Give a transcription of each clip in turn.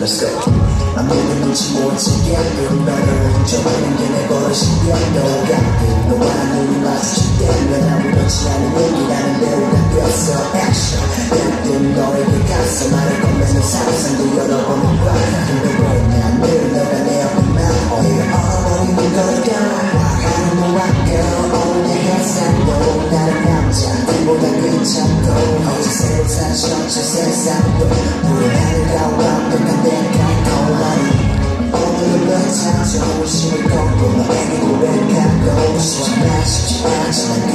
Let's go. 아무도 눈치 못 채게 하끔 너를 훔쳐보는 게내 버릇인데 너 가끔 너와 눈이 마주칠 때면 아무렇지 않은 얘기라는 배우가 되었어? Action. 가끔 너에게 가서 말을 건네는 상상도 여러 번은 봐 근데 왜난 늘 너가 내 앞에만 내가 얼어버리는 걸까 하는 모아겨 오늘 햇살도. 다른 남자들보다 괜찮고. 어제 사실 어째 세상도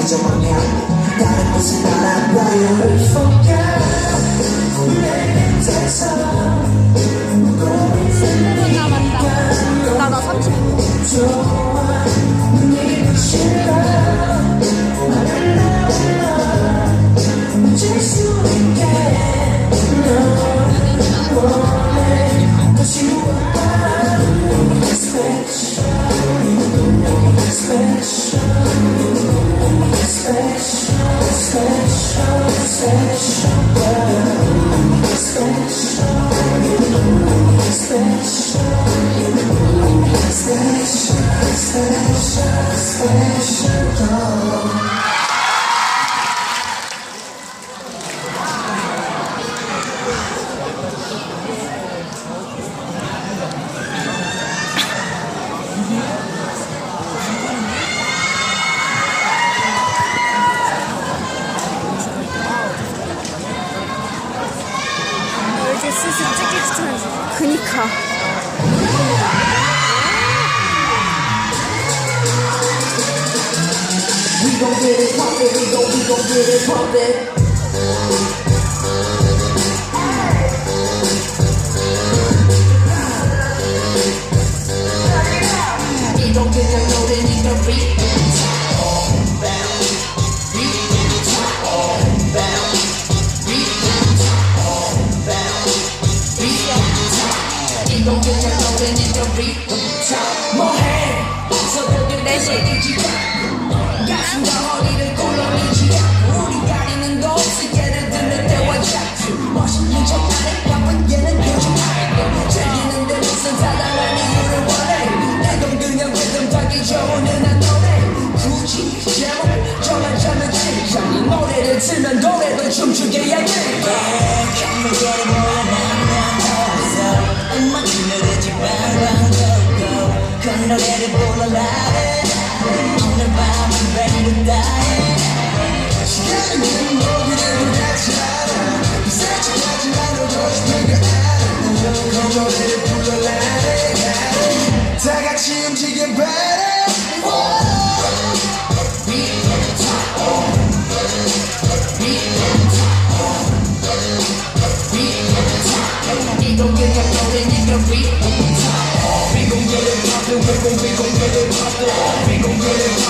않지 Sensation get it poppin', we gon' we gon' get it poppin'. 춤추게 돼 감물결이 몰려 나면 어서 음악 흐르지 방방 걷고 그 노래를 불러라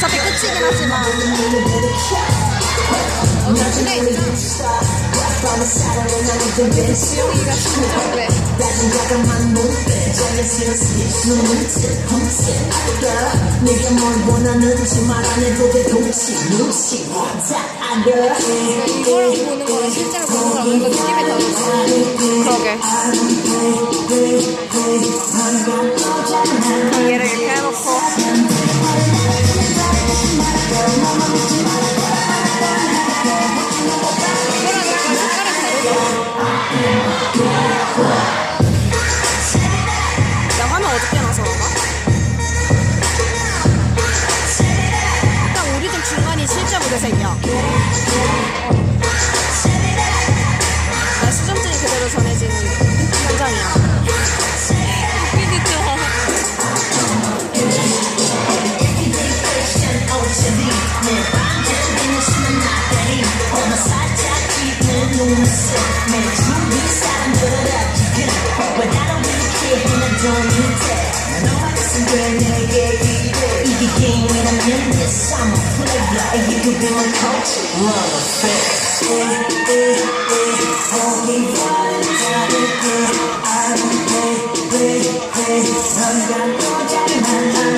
어차피 끝이긴 하지만. 어차피 있잖아 지영이가 진짜 왜 이거랑 보는 거랑 실제로 보는 거랑 느낌이 다르다 그러게. 얘를 이렇게 해놓고. game I'm. I'm a player, and you be my coach. Motherfucker. Yeah, I don't play, play, play. I'm.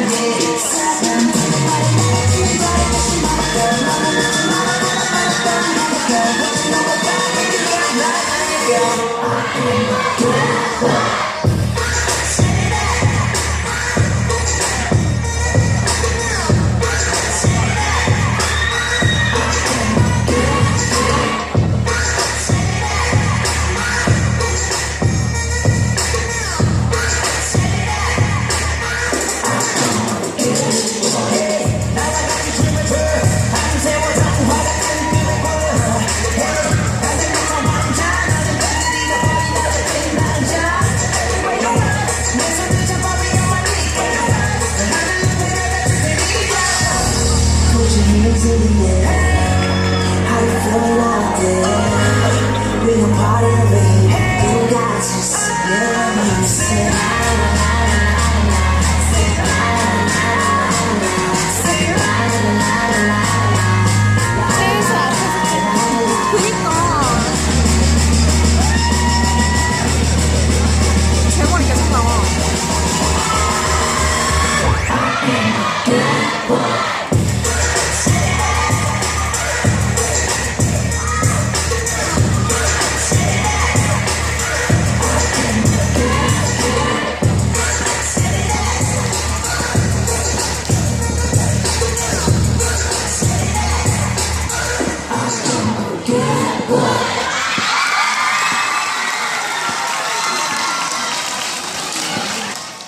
Black